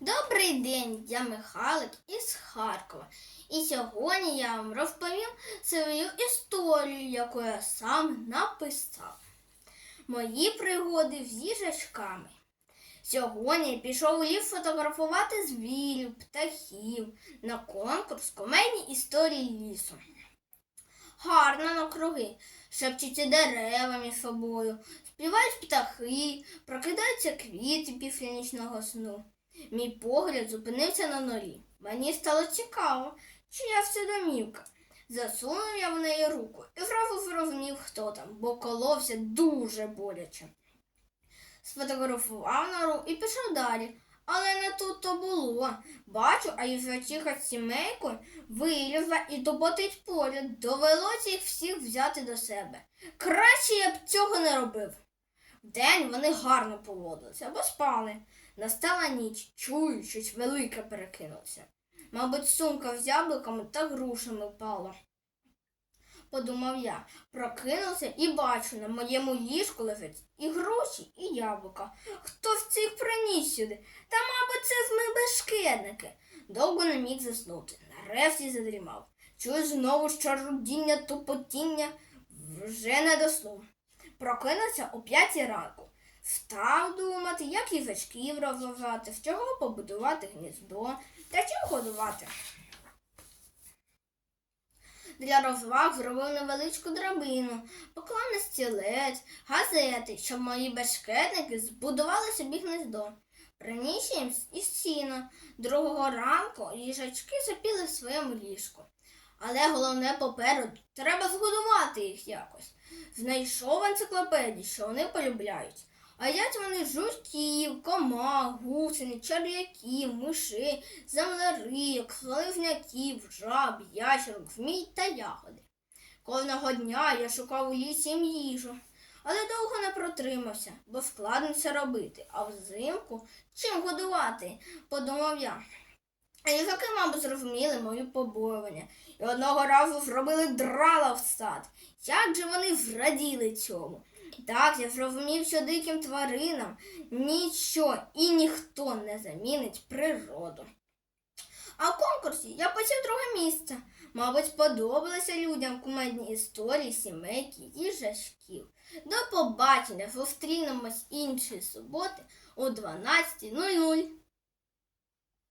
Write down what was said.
Добрий день, я Михайлик із Харкова. І сьогодні я вам розповім свою історію, яку я сам написав. Мої пригоди з їжачками. Сьогодні пішов у ліс фотографувати звірів, птахів на конкурс комедні історії лісу. Гарно навкруги, шепчуться дерева між собою, співають птахи, прокидаються квіти після нічного сну. Мій погляд зупинився на норі. Мені стало цікаво, чия все домівка. Засунув я в неї руку і зразу зрозумів, хто там, бо коловся дуже боляче. Сфотографував нору і пішов далі. Але не тут то було. Бачу, а їжачиха з сімейкою вилізла і доботить поряд. Довелося їх всіх взяти до себе. Краще я б цього не робив. Вдень вони гарно поводилися, бо спали. Настала ніч, чую, щось велике перекинулося. Мабуть, сумка з яблуками та грушами впала. Подумав я, прокинувся і бачу, на моєму ліжку лежать і груші, і яблука. Хто з цих приніс сюди? Та, мабуть, це ми бешкетники. Довго не міг заснути. Нарешті задрімав. Чую знову шарудіння, тупотіння, вже не доснув. Прокинувся о п'ятій ранку. Став думати, як їжачків розважати, з чого побудувати гніздо та чим годувати. Для розваг зробив невеличку драбину, поклав на стілець, газети, щоб мої бешкетники збудували собі гнездо. Приніс їм із сіна. Другого ранку їжачки запіли в своєму ліжку. Але головне попереду треба згодувати їх якось. Знайшов в енциклопедії, що вони полюбляють. А їдять вони жуків, комах, гусени, черв'яків, мишей, землерийок, слизняків, жаб, ящерок, змій та ягоди. Кожного дня я шукав у лісі їжу, але довго не протримався, бо складно це робити, а взимку чим годувати, подумав я. А їжаки, мабуть, зрозуміли мої побоювання і одного разу зробили драла в сад. Як же вони зраділи цьому? Так, я зрозумів, що диким тваринам ніщо і ніхто не замінить природу. А в конкурсі я посів друге місце. Мабуть, сподобалися людям кумедні історії сімейки їжачків. До побачення! Зустрінемось іншої суботи о 12.00.